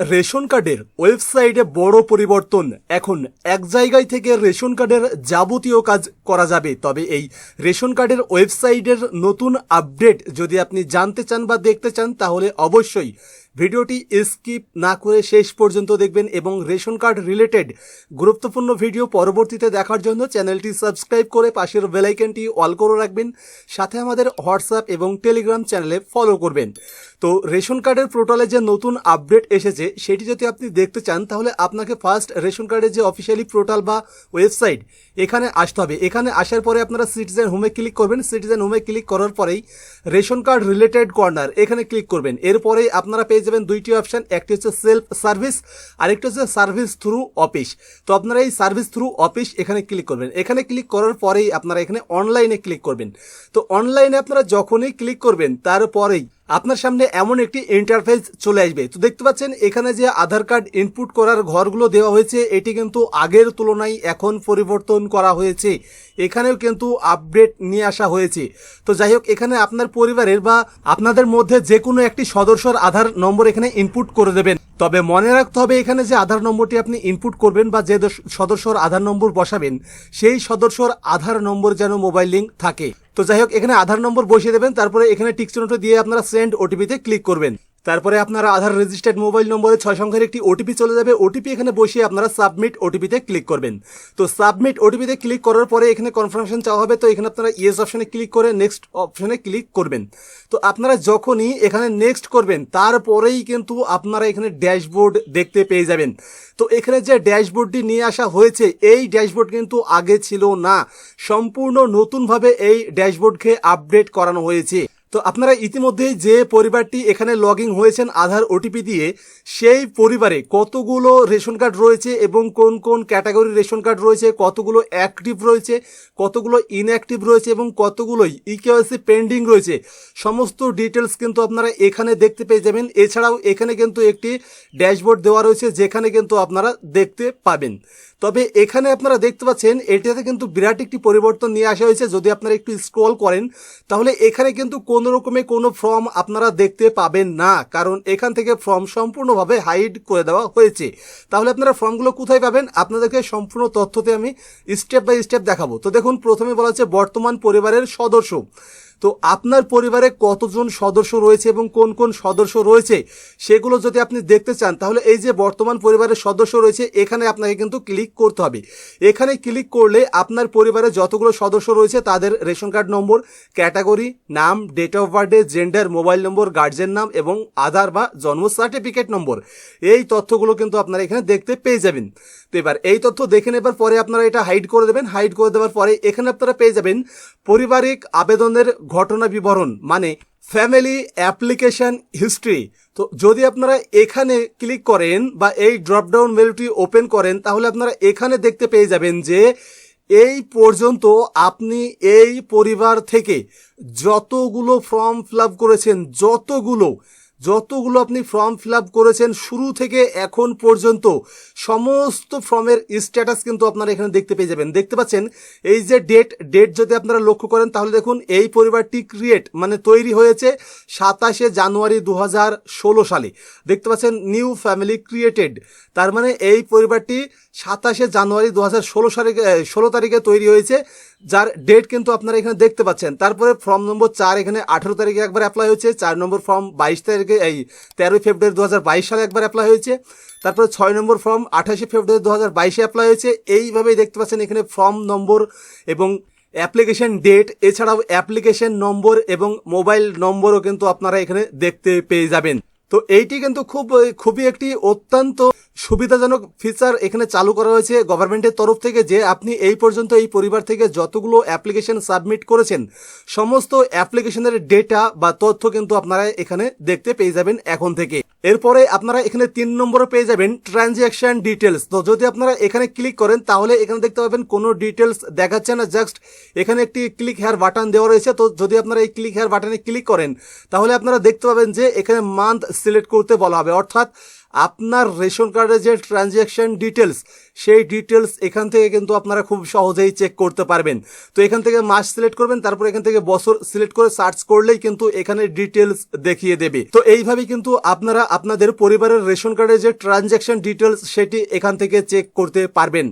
Ration কার্ডের ওয়েবসাইটে বড় পরিবর্তন। এখন এক জায়গায় থেকে রেশন কার্ডের যাবতীয় কাজ করা যাবে। তবে এই রেশন কার্ডের ওয়েবসাইটের নতুন আপডেট যদি আপনি জানতে চান বা দেখতে চান, তাহলে অবশ্যই ভিডিওটি স্কিপ না করে শেষ পর্যন্ত দেখবেন এবং রেশন কার্ড রিলেটেড গুরুত্বপূর্ণ ভিডিও পরবর্তীতে দেখার জন্য চ্যানেলটি সাবস্ক্রাইব করে পাশের বেলাইকনটি অল করে রাখবেন, সাথে আমাদের হোয়াটসঅ্যাপ এবং টেলিগ্রাম চ্যানেলে ফলো করবেন। তো রেশন কার্ডের পোর্টালে যে নতুন আপডেট এসেছে, সেটি যদি আপনি দেখতে চান, তাহলে আপনাকে ফার্স্ট রেশন কার্ডের যে অফিসিয়ালি পোর্টাল বা ওয়েবসাইট, এখানে আসতে হবে। এখানে আসার পরে আপনারা সিটিজেন হোমে ক্লিক করবেন। সিটিজেন হোমে ক্লিক করার পরেই রেশন কার্ড রিলেটেড কর্নার এখানে ক্লিক করবেন। এরপরেই আপনারা পেয়ে যাবেন দুইটি অপশান একটি হচ্ছে সেলফ সার্ভিস আরেকটি হচ্ছে সার্ভিস থ্রু অফিস তো আপনারা এই সার্ভিস থ্রু অফিস এখানে ক্লিক করবেন। এখানে ক্লিক করার পরেই আপনারা এখানে অনলাইনে ক্লিক করবেন। তো অনলাইনে আপনারা যখনই ক্লিক করবেন, তারপরেই আপনার সামনে এমন একটি ইন্টারফেস চলে আসবে। তো দেখতে পাচ্ছেন, এখানে যে আধার কার্ড ইনপুট করার ঘরগুলো দেওয়া হয়েছে, এটি কিন্তু আগের তুলনায় এখন পরিবর্তন করা হয়েছে। এখানেও কিন্তু আপডেট নিয়ে আসা হয়েছে। তো যাই হোক, এখানে আপনার পরিবারের বা আপনাদের মধ্যে যে কোনো একটি সদস্যর আধার নম্বর এখানে ইনপুট করে দেবেন। তবে মনে রাখতে হবে, এখানে যে আধার নম্বরটি আপনি ইনপুট করবেন বা যে সদস্যর আধার নম্বর বসাবেন, সেই সদস্যর আধার নম্বর যেন মোবাইল লিঙ্ক থাকে। তো যাই হোক, এখানে আধার নম্বর বসিয়ে দেবেন, তারপরে এখানে টিকচিহ্নটা দিয়ে আপনারা সেন্ড ওটিপিতে ক্লিক করবেন। তারপরে আপনারা আধার রেজিস্টার্ড মোবাইল নম্বরে ছয় সংখ্যার একটি ওটিপি চলে যাবে। ওটিপি এখানে বসিয়ে আপনারা সাবমিট ওটিপিতে ক্লিক করবেন। তো সাবমিট ওটিপিতে ক্লিক করার পরে এখানে কনফার্মেশন চাওয়া হবে। তো এখানে আপনারা ইয়েস অপশনে ক্লিক করে নেক্সট অপশনে ক্লিক করবেন। তো আপনারা যখনই এখানে নেক্সট করবেন, তারপরেই কিন্তু আপনারা এখানে ড্যাশবোর্ড দেখতে পেয়ে যাবেন। তো এখানে যে ড্যাশবোর্ডটি নিয়ে আসা হয়েছে, এই ড্যাশবোর্ড কিন্তু আগে ছিল না। সম্পূর্ণ নতুনভাবে এই ড্যাশবোর্ডকে আপডেট করানো হয়েছে। তো আপনারা ইতিমধ্যেই যে পরিবারটি এখানে লগ ইন হয়েছেন আধার ওটিপি দিয়ে, সেই পরিবারে কতগুলো রেশন কার্ড রয়েছে এবং কোন কোন ক্যাটাগরির রেশন কার্ড রয়েছে, কতগুলো অ্যাক্টিভ রয়েছে, কতগুলো ইনঅ্যাক্টিভ রয়েছে এবং কতগুলোই ইকেওয়াইসি পেন্ডিং রয়েছে, সমস্ত ডিটেলস কিন্তু আপনারা এখানে দেখতে পেয়ে যাবেন। এছাড়াও এখানে কিন্তু একটি ড্যাশবোর্ড দেওয়া রয়েছে, যেখানে কিন্তু আপনারা দেখতে পাবেন। তবে এখানে আপনারা দেখতে পাচ্ছেন, এটাতে কিন্তু বিরাট একটি পরিবর্তন নিয়ে আসা হয়েছে। যদি আপনারা একটু স্ক্রল করেন, তাহলে এখানে কিন্তু কোনো রকমে কোনো ফর্ম আপনারা দেখতে পাবেন না, কারণ এখান থেকে ফর্ম সম্পূর্ণভাবে হাইড করে দেওয়া হয়েছে। তাহলে আপনারা ফর্মগুলো কোথায় পাবেন? আপনাদেরকে সম্পূর্ণ তথ্যতে আমি স্টেপ বাই স্টেপ দেখাবো। তো দেখুন, প্রথমে বলা হচ্ছে বর্তমান পরিবারের সদস্য। তো আপনার পরিবারে কতজন সদস্য রয়েছে এবং কোন কোন সদস্য রয়েছে, সেগুলো যদি আপনি দেখতে চান, তাহলে এই যে বর্তমান পরিবারের সদস্য রয়েছে, এখানে আপনাকে কিন্তু ক্লিক করতে হবে। এখানে ক্লিক করলে আপনার পরিবারে যতগুলো সদস্য রয়েছে, তাদের রেশন কার্ড নম্বর, ক্যাটাগরি, নাম, date of birthday gender, mobile number, guardian নাম এবং আধার বা জন্ম সার্টিফিকেট নম্বর। এই তথ্যগুলো কিন্তু আপনারা এখানে দেখতে পেয়ে যাবেন। তো এবার এই তথ্য দেখে নেবার পরে আপনারা এটা হাইড করে দেবেন। হাইড করে দেওয়ার পরে এখানে আপনারা পেয়ে যাবেন পারিবারিক আবেদনের ঘটনা বিবরণ মানে ফ্যামিলি অ্যাপ্লিকেশন হিস্ট্রি তো যদি আপনারা এখানে ক্লিক করেন বা এই ড্রপডাউন মেনুটি ওপেন করেন, তাহলে আপনারা এখানে দেখতে পেয়ে যাবেন যে এই পর্যন্ত আপনি এই পরিবার থেকে যতগুলো ফর্ম ফিল করেছেন, যতগুলো যতগুলো আপনি ফর্ম ফিল আপ করেছেন, শুরু থেকে এখন পর্যন্ত সমস্ত ফর্মের স্ট্যাটাস কিন্তু আপনারা এখানে দেখতে পেয়ে যাবেন। দেখতে পাচ্ছেন, এই যে ডেট ডেট যদি আপনারা লক্ষ্য করেন, তাহলে দেখুন, এই পরিবারটি ক্রিয়েট মানে তৈরি হয়েছে সাতাশে জানুয়ারি দু হাজার ষোলো সালে। দেখতে পাচ্ছেন নিউ ফ্যামিলি ক্রিয়েটেড তার মানে এই পরিবারটি সাতাশে জানুয়ারি দু সালে ষোলো তারিখে তৈরি হয়েছে। যার ডেট কিন্তু আপনারা এখানে দেখতে পাচ্ছেন। তারপরে ফর্ম নম্বর চার এখানে আঠেরো তারিখে একবার অ্যাপ্লাই হয়েছে, চার নম্বর ফর্ম বাইশ তারিখে, এই তেরোই ফেব্রুয়ারি দু হাজার বাইশ সালে একবার অ্যাপ্লাই হয়েছে। তারপরে ছয় নম্বর ফর্ম আঠাশে ফেব্রুয়ারি দু হাজার বাইশে অ্যাপ্লাই হয়েছে। এইভাবেই দেখতে পাচ্ছেন এখানে ফর্ম নম্বর এবং অ্যাপ্লিকেশন ডেট এছাড়াও অ্যাপ্লিকেশন নম্বর এবং মোবাইল নম্বরও কিন্তু আপনারা এখানে দেখতে পেয়ে যাবেন। তো এইটি কিন্তু খুব, খুবই একটি অত্যন্ত সুবিধাজনক ফিচার এখানে চালু করা হয়েছে গভর্নমেন্টের তরফ থেকে যে আপনি এই পর্যন্ত এই পরিবার থেকে যতগুলো অ্যাপ্লিকেশন সাবমিট করেছেন, সমস্ত অ্যাপ্লিকেশনের ডেটা বা তথ্য কিন্তু আপনারা এখানে দেখতে পেয়ে যাবেন এখন থেকে। এরপরে আপনারা এখানে তিন নম্বরে পেয়ে যাবেন ট্রানজ্যাকশন ডিটেলস তো যদি আপনারা এখানে ক্লিক করেন, তাহলে এখানে দেখতে পাবেন কোনো ডিটেলস দেখাচ্ছে না জাস্ট এখানে একটি ক্লিক হেয়ার বাটন দেওয়া রয়েছে। তো যদি আপনারা এই ক্লিক হেয়ার বাটনে ক্লিক করেন, তাহলে আপনারা দেখতে পাবেন যে এখানে মান্থ সিলেক্ট করতে বলা হবে। অর্থাৎ আপনার রেশন কার্ডের যে ট্রানজ্যাকশন ডিটেলস সেই ডিটেলস এখান থেকে কিন্তু আপনারা খুব সহজেই চেক করতে পারবেন। তো এখান থেকে মাস সিলেক্ট করবেন, তারপর এখান থেকে বছর সিলেক্ট করে সার্চ করলেই কিন্তু এখানে ডিটেলস দেখিয়ে দেবে। তো এইভাবে কিন্তু আপনারা আপনাদের পরিবারের রেশন কার্ডের যে ট্রানজ্যাকশন ডিটেলস সেটি এখান থেকে চেক করতে পারবেন।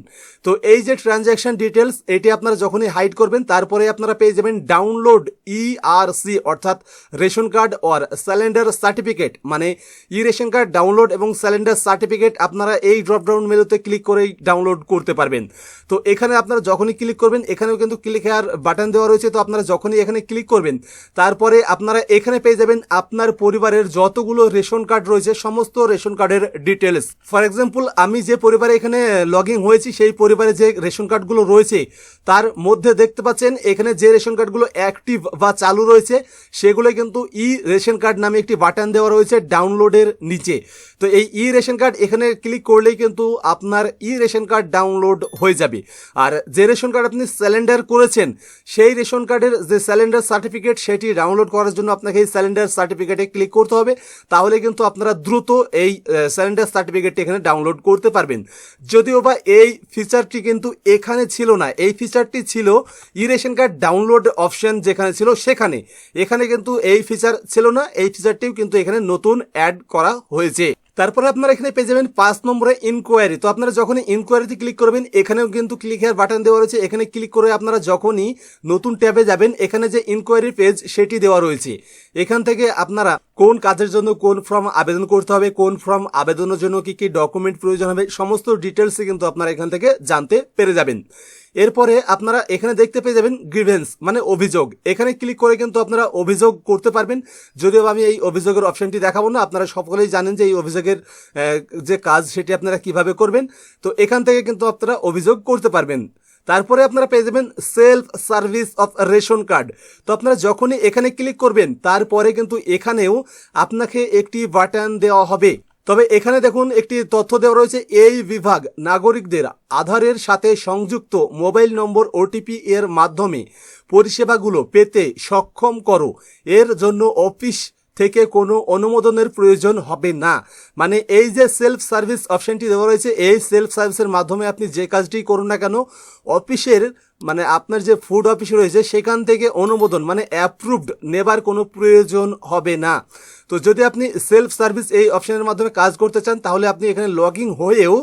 তো এই যে ট্রানজ্যাকশন ডিটেলস এটি আপনারা যখনই হাইড করবেন, তারপরে আপনারা পেয়ে যাবেন ডাউনলোড ইআরসি অর্থাৎ ration card or surrender certificate মানে ই রেশন কার্ড ডাউনলোড এবং স্যালেন্ডার সার্টিফিকেট আপনারা এই ড্রপডাউন মেনুতে ক্লিক করেই ডাউনলোড করতে পারবেন। তো এখানে আপনারা যখনই ক্লিক করবেন, এখানেও কিন্তু ক্লিক হেয়ার বাটন দেওয়া রয়েছে, তো আপনারা যখনই এখানে ক্লিক করবেন, তারপরে আপনারা এখানে পেয়ে যাবেন আপনার পরিবারের যতগুলো রেশন কার্ড রয়েছে, সমস্ত রেশন কার্ডের ডিটেলস ফর এক্সাম্পল আমি যে পরিবারে এখানে লগ ইন হয়েছি, সেই পরিবারে যে রেশন কার্ডগুলো রয়েছে, তার মধ্যে দেখতে পাচ্ছেন, এখানে যে রেশন কার্ডগুলো অ্যাক্টিভ বা চালু রয়েছে, সেগুলো কিন্তু ই রেশন কার্ড নামে একটি বাটন দেওয়া রয়েছে ডাউনলোডের নিচে। তো এই ই রেশন কার্ড এখানে ক্লিক করলেই কিন্তু আপনার ই রেশন কার্ড ডাউনলোড হয়ে যাবে। আর যে রেশন কার্ড আপনি স্যালেন্ডার করেছেন, সেই রেশন কার্ডের যে স্যালেন্ডার সার্টিফিকেট সেটি ডাউনলোড করার জন্য আপনাকে এই স্যালেন্ডার সার্টিফিকেটে ক্লিক করতে হবে। তাহলে কিন্তু আপনারা দ্রুত এই স্যালেন্ডার সার্টিফিকেটটি এখানে ডাউনলোড করতে পারবেন। যদিও বা এই ফিচারটি কিন্তু এখানে ছিল না, এই ফিচারটি ছিল e ration card download option যেখানে ছিল সেখানে। এখানে কিন্তু এই ফিচার ছিল না, এই ফিচারটিও কিন্তু এখানে নতুন অ্যাড করা হয়েছে। তারপরে আপনারা এখানে পেয়ে যাবেন পাঁচ নম্বরে ইনকোয়ারি তো আপনারা যখনই ইনকোয়ারিতে ক্লিক করবেন, এখানেও কিন্তু ক্লিক হেয়ার বাটন দেওয়া রয়েছে। এখানে ক্লিক করে আপনারা যখনই নতুন ট্যাবে যাবেন, এখানে যে ইনকোয়ারি পেজ সেটি দেওয়া রয়েছে। এখান থেকে আপনারা কোন কাজের জন্য কোন ফর্ম আবেদন করতে হবে, কোন ফর্ম আবেদনের জন্য কি কি ডকুমেন্ট প্রয়োজন হবে, সমস্ত ডিটেলসই কিন্তু আপনারা এখান থেকে জানতে পেরে যাবেন। এরপরে আপনারা এখানে দেখতে পেয়ে যাবেন গ্রিভেন্স মানে অভিযোগ। এখানে ক্লিক করে কিন্তু আপনারা অভিযোগ করতে পারবেন। যদিও আমি এই অভিযোগের অপশনটি দেখাবো না, আপনারা সকলেই জানেন যে এই অভিযোগের যে কাজ সেটি আপনারা কীভাবে করবেন। তো এখান থেকে কিন্তু আপনারা অভিযোগ করতে পারবেন। তারপরে আপনারা পেয়ে যাবেন self service of ration card তো আপনারা যখনই এখানে ক্লিক করবেন, তারপরে কিন্তু এখানেও আপনাকে একটি বাটন দেওয়া হবে। তবে এখানে দেখুন, একটি তথ্য দেওয়া রয়েছে, এই বিভাগ নাগরিকদের আধারের সাথে সংযুক্ত মোবাইল নম্বর ওটিপি এর মাধ্যমে পরিষেবাগুলো পেতে সক্ষম করো। এর জন্য অফিস থেকে কোনো অনুমোদনের প্রয়োজন হবে না। মানে এই যে সেলফ সার্ভিস অপশানটি দেওয়া রয়েছে, এই সেলফ সার্ভিসের মাধ্যমে আপনি যে কাজটি করুন না কেন, অফিসের মানে আপনার যে ফুড অফিস রয়েছে, সেখান থেকে অনুমোদন মানে অ্যাপ্রুভড নেবার কোনো প্রয়োজন হবে না। তো যদি আপনি সেলফ সার্ভিস এই অপশনের মাধ্যমে কাজ করতে চান, তাহলে আপনি এখানে লগ হয়েও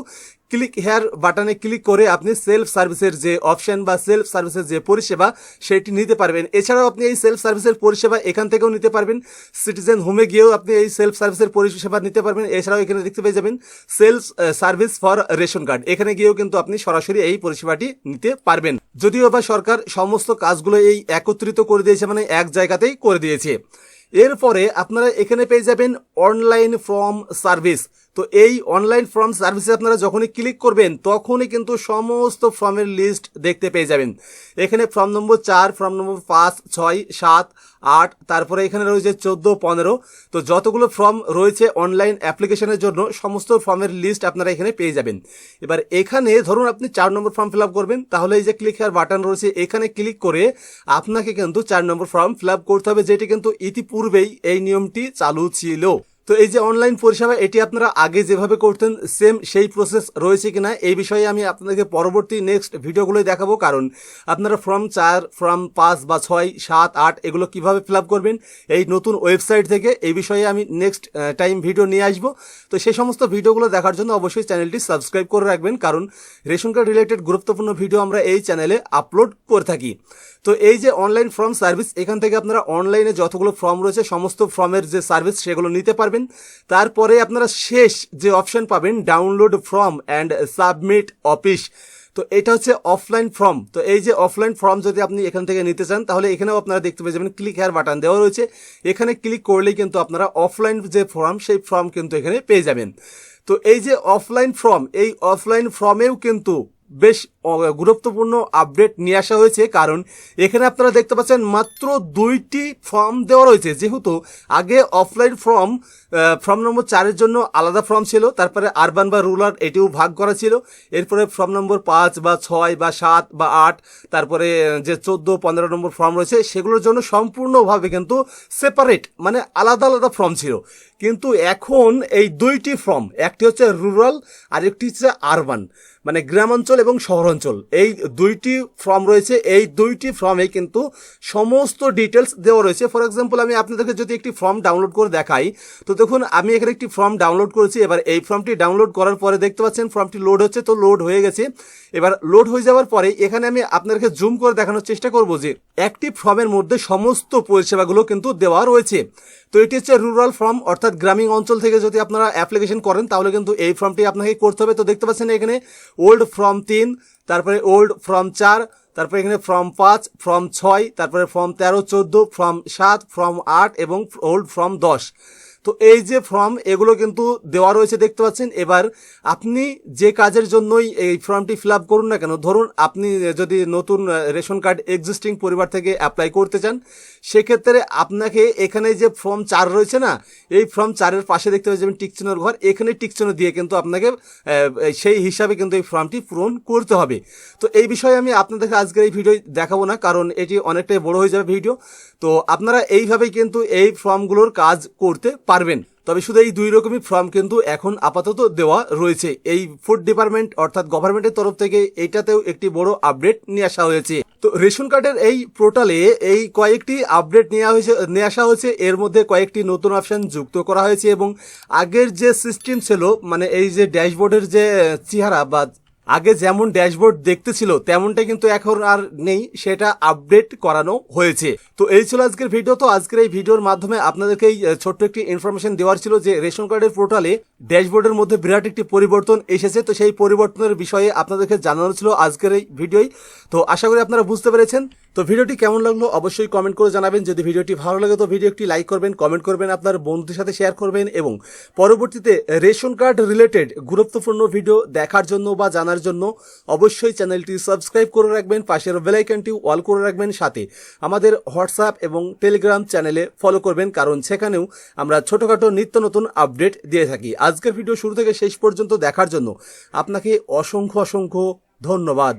ক্লিক হেয়ার বাটনে ক্লিক করে আপনি সেলফ সার্ভিসের যে অপশন বা সেলফ সার্ভিসের যে পরিষেবা, সেটি নিতে পারবেন। এছাড়াও আপনি এই সেলফ সার্ভিসের পরিষেবা এখান থেকেও নিতে পারবেন। সিটিজেন হোমে গিয়েও আপনি এই সেলফ সার্ভিসের পরিষেবা নিতে পারবেন। এছাড়াও এখানে দেখতে পেয়ে যাবেন self service for ration card এখানে গিয়েও কিন্তু আপনি সরাসরি এই পরিষেবাটি নিতে পারবেন। যদিও বা সরকার সমস্ত কাজগুলো এই একত্রিত করে দিয়েছে মানে এক জায়গাতেই করে দিয়েছে। এরপরে আপনারা এখানে পেয়ে যাবেন অনলাইন ফর্ম সার্ভিস তো এই অনলাইন ফর্ম সার্ভিসে আপনারা যখনই ক্লিক করবেন, তখনই কিন্তু সমস্ত ফর্মের লিস্ট দেখতে পেয়ে যাবেন। এখানে ফর্ম নম্বর চার ফর্ম নম্বর পাঁচ, ছয়, সাত, আট, তারপরে এখানে রয়েছে চোদ্দ, পনেরো। তো যতগুলো ফর্ম রয়েছে অনলাইন অ্যাপ্লিকেশনের জন্য, সমস্ত ফর্মের লিস্ট আপনারা এখানে পেয়ে যাবেন। এবার এখানে ধরুন আপনি চার নম্বর ফর্ম ফিল করবেন, তাহলে এই যে ক্লিক হেয়ার বাটন রয়েছে, এখানে ক্লিক করে আপনাকে কিন্তু চার নম্বর ফর্ম ফিল করতে হবে, যেটি কিন্তু ইতিপূর্বেই এই নিয়মটি চালু ছিল। তো এই যে অনলাইন পরিষেবা, এটি আপনারা আগে যেভাবে করতেন সেম সেই প্রসেস রয়েছে কিনা, এই বিষয়ে আমি আপনাদেরকে পরবর্তী নেক্সট ভিডিওগুলোই দেখাবো। কারণ আপনারা ফর্ম চার ফর্ম পাঁচ বা ছয়, সাত, আট, এগুলো কীভাবে ফিল আপ করবেন, এই নতুন ওয়েবসাইট থেকে এই বিষয়ে আমি নেক্সট টাইম ভিডিও নিয়ে আসব। তো সেই সমস্ত ভিডিওগুলো দেখার জন্য অবশ্যই চ্যানেলটি সাবস্ক্রাইব করে রাখবেন, কারণ রেশন কার্ড রিলেটেড গুরুত্বপূর্ণ ভিডিও আমরা এই চ্যানেলে আপলোড করে থাকি। তো এই যে অনলাইন ফর্ম সার্ভিস এখান থেকে আপনারা অনলাইনে যতগুলো ফর্ম রয়েছে, সমস্ত ফর্মের যে সার্ভিস সেগুলো নিতে পারবেন। তারপরে আপনারা শেষ যে অপশন পাবেন download form and submit office তো এটা হচ্ছে অফলাইন ফর্ম তো এই যে অফলাইন ফর্ম যদি আপনি এখান থেকে নিতে চান, তাহলে এখানেও আপনারা দেখতে পেয়ে যাবেন ক্লিক হেয়ার বাটন দেওয়া রয়েছে। এখানে ক্লিক করলেই কিন্তু আপনারা অফলাইন যে ফর্ম সেই ফর্ম কিন্তু এখানে পেয়ে যাবেন। তো এই যে অফলাইন ফর্ম এই অফলাইন ফর্মেও কিন্তু বেশ গুরুত্বপূর্ণ আপডেট নিয়ে আসা হয়েছে, কারণ এখানে আপনারা দেখতে পাচ্ছেন মাত্র দুইটি ফর্ম দেওয়া রয়েছে। যেহেতু আগে অফলাইন ফর্ম ফর্ম নম্বর চারের জন্য আলাদা ফর্ম ছিল, তারপরে আরবান বা রুরাল এটিও ভাগ করা ছিল। এরপরে ফর্ম নম্বর পাঁচ বা ছয় বা সাত বা আট, তারপরে যে চোদ্দ, পনেরো নম্বর ফর্ম রয়েছে, সেগুলোর জন্য সম্পূর্ণভাবে কিন্তু সেপারেট মানে আলাদা আলাদা ফর্ম ছিল। কিন্তু এখন এই দুইটি ফর্ম একটি হচ্ছে রুরাল আর একটি হচ্ছে আরবান মানে গ্রামাঞ্চল এবং শহরাঞ্চল। এই দুইটি ফর্ম রয়েছে। এই দুইটি ফর্মে কিন্তু সমস্ত ডিটেলস দেওয়া রয়েছে। ফর এক্সাম্পল আমি আপনাদেরকে যদি একটি ফর্ম ডাউনলোড করে দেখাই, তো দেখুন, আমি এখানে একটি ফর্ম ডাউনলোড করেছি। এবার এই ফর্মটি ডাউনলোড করার পরে দেখতে পাচ্ছেন ফর্মটি লোড হচ্ছে, তো লোড হয়ে গেছে। এবার লোড হয়ে যাওয়ার পরে এখানে আমি আপনাদেরকে জুম করে দেখানোর চেষ্টা করব যে, একটি ফর্মের মধ্যে সমস্ত পরিষেবাগুলো কিন্তু দেওয়া রয়েছে। তো এটি হচ্ছে রুরাল ফর্ম অর্থাৎ গ্রামীণ অঞ্চল থেকে যদি আপনারা অ্যাপ্লিকেশন করেন, তাহলে কিন্তু এই ফর্মটি আপনাকে করতে হবে। তো দেখতে পাচ্ছেন এখানে ওল্ড ফর্ম তিন, তারপরে ওল্ড ফর্ম চার, তারপরে এখানে ফর্ম পাঁচ ফর্ম ছয়, তারপরে ফর্ম তেরো, চোদ্দ ফর্ম সাত ফর্ম আট এবং ওল্ড ফর্ম দশ। তো এই যে ফর্ম, এগুলো কিন্তু দেওয়া রয়েছে, দেখতে পাচ্ছেন। এবার আপনি যে কাজের জন্যই এই ফর্মটি ফিল করুন না কেন, ধরুন আপনি যদি নতুন রেশন কার্ড এক্সিস্টিং পরিবার থেকে অ্যাপ্লাই করতে চান, সেক্ষেত্রে আপনাকে এখানে যে ফর্ম চার রয়েছে না, এই ফর্ম চারের পাশে দেখতে পাচ্ছেন টিকচিহ্নর ঘর। এখানে টিকচিহ্ন দিয়ে কিন্তু আপনাকে সেই হিসাবে কিন্তু এই ফর্মটি পূরণ করতে হবে। তো এই বিষয়ে আমি আপনাদেরকে আজকের এই ভিডিও দেখাবো না, কারণ এটি অনেকটাই বড় হয়ে যাবে ভিডিও। তো আপনারা এইভাবেই কিন্তু এই ফর্মগুলোর কাজ করতে পারবেন। তবে শুধু এই দুই রকমই ফর্ম কিন্তু এখন আপাতত দেওয়া রয়েছে। এই ফুড ডিপার্টমেন্ট অর্থাৎ গভর্নমেন্টের তরফ থেকে এইটাতেও একটি বড় আপডেট নিয়ে আসা হয়েছে। তো রেশন কার্ডের এই পোর্টালে এই কয়েকটি আপডেট নেওয়া হয়েছে, নিয়ে আসা হয়েছে। এর মধ্যে কয়েকটি নতুন অপশন যুক্ত করা হয়েছে এবং আগের যে সিস্টেম ছিল মানে এই যে ড্যাশবোর্ডের যে চেহারা বা আগে যেমন ড্যাশবোর্ড দেখতেছিল তেমনটা কিন্তু এখন আর নেই, সেটা আপডেট করানো হয়েছে। তো এই ছিল আজকের ভিডিও। তো আজকের এই ভিডিওর মাধ্যমে আপনাদেরকে এই ছোট্ট একটি ইনফরমেশন দেওয়ার ছিল যে রেশন কার্ডের পোর্টালে ড্যাশবোর্ডের মধ্যে বিরাট একটি পরিবর্তন এসেছে। তো সেই পরিবর্তনের বিষয়ে আপনাদেরকে জানানো ছিল আজকের এই ভিডিওই। তো আশা করি আপনারা বুঝতে পেরেছেন। তো ভিডিওটি কেমন লাগল অবশ্যই কমেন্ট করে জানাবেন। যদি ভিডিওটি ভালো লাগে তো ভিডিও একটি লাইক করবেন কমেন্ট করবেন, আপনার বন্ধুদের সাথে শেয়ার করবেন এবং পরবর্তীতে রেশন কার্ড রিলেটেড গুরুত্বপূর্ণ ভিডিও দেখার জন্য বা জানার জন্য অবশ্যই চ্যানেলটি সাবস্ক্রাইব করে রাখবেন, পাশের বেলাইকনটি অল করে রাখবেন, সাথে আমাদের হোয়াটসঅ্যাপ এবং টেলিগ্রাম চ্যানেলে ফলো করবেন, কারণ সেখানেও আমরা ছোটোখাটো নিত্য নতুন আপডেট দিয়ে থাকি। আজকের ভিডিও শুরু থেকে শেষ পর্যন্ত দেখার জন্য আপনাকে অসংখ্য অসংখ্য ধন্যবাদ।